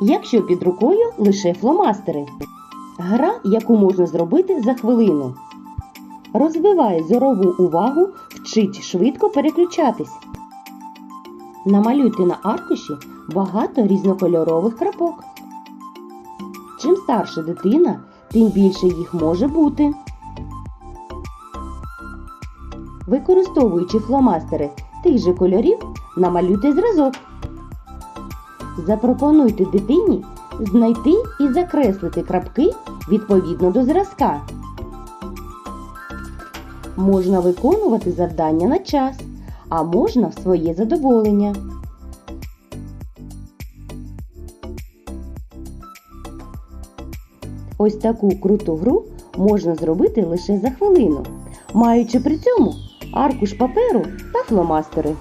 якщо під рукою лише фломастери. Гра, яку можна зробити за хвилину. Розвиває зорову увагу, вчить швидко переключатись. Намалюйте на аркуші багато різнокольорових крапок. Чим старша дитина, тим більше їх може бути. Використовуючи фломастери тих же кольорів, намалюйте зразок. Запропонуйте дитині знайти і закреслити крапки відповідно до зразка. Можна виконувати завдання на час, а можна в своє задоволення. Ось таку круту гру можна зробити лише за хвилину, маючи при цьому аркуш паперу та фломастери.